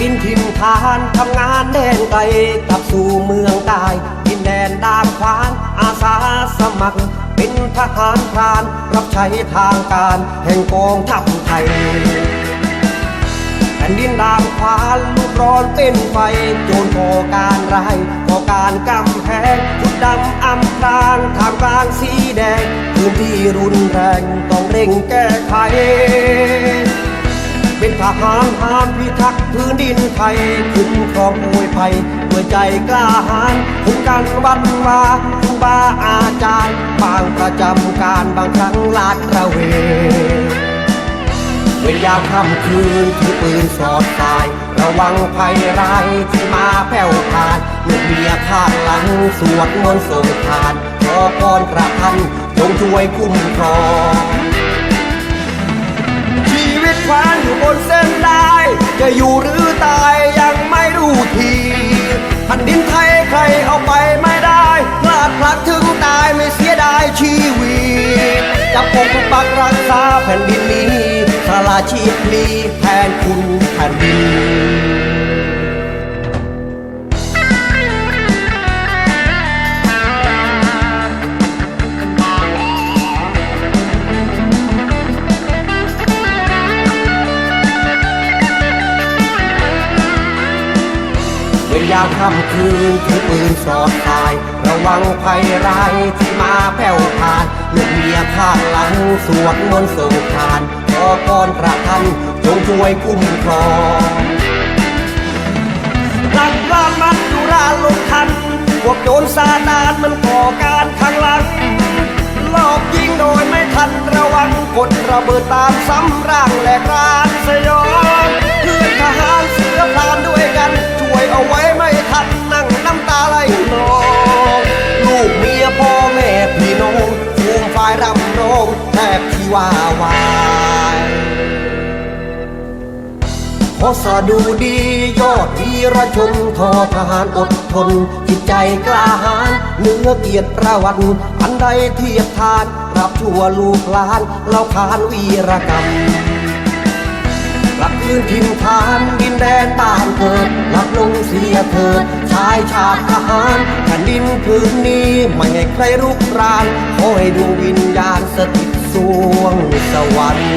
านทำงานแดนไกลกลับสู่เมืองใต้ดินแดนดามควานอาสาสมัคร เป็นทหารพรานรับใช้ทางการแห่งกองทัพไทยแผ่นดินดามควานลูกร้อนเป็นไฟโจรก่อการร้ายก่อการกำแพงชุดดำอำพรางทางกลางสีแดงพื้นที่รุนแรงต้องเร่งแก้ไข หารหามพิทักษ์พื้นดินไทยคุ้มครองมวยภัยด้วยใจกล้าหาญคุ้มกันวันวาครูบาอาจารย์ บางประจำการบางครั้งลาดระเวนเวรยามค่ำคืนถือปืนสอดสาย ระวังภัยร้ายที่มาแผ่วผ่านลูกเมียข้างหลังสวดมนต์ส่งทานขอพรพระท่านจงช่วยคุ้มครอง ควานอยู่บนเส้นได้จะอยู่หรือตายยังไม่รู้ทีแผ่นดินไทยใครเอาไปไม่ได้พลาดพลัดถึงตายไม่เสียดายชีวิตจะปกปักรักษาแผ่นดินนี้สาราชีพลีแทนคุณแผ่นดิน ยามค่ำคืนถือปืนสอดทาย ระวังภัยร้ายที่มาแผ่วผ่านลูกเมียข้างหลังสวดมนต์ส่งทานขอพรพระท่านจงช่วยคุ้มครองหลังร้านมันอยู่ราลงทันพวกโจรซาตานมันก่อการข้างหลังลอบยิงโดยไม่ทันระวังกดระเบิดตามซ้ำร่างแหลกรานสยองเพื่อนทหารเสือพลานด้วยกัน มฝ่ายรำร้องแทบที่ว่าวายขอสดูดียอดวีรชนทอทหารอดทน จิตใจกล้าหาญเนื้อเกียรติประวัติอันใดเทียบทานรับชั่วลูกหลานเล่าขานวีรกรรมกลับคืนถิ่นฐานดินแดนบ้านเกิดหลับลงเสียเถิด ชายชาติทหารแผ่นดินพื้นนี้ไม่ให้ใครรุกรานขอให้ดวงวิญญาณสถิตสวงสวรรค์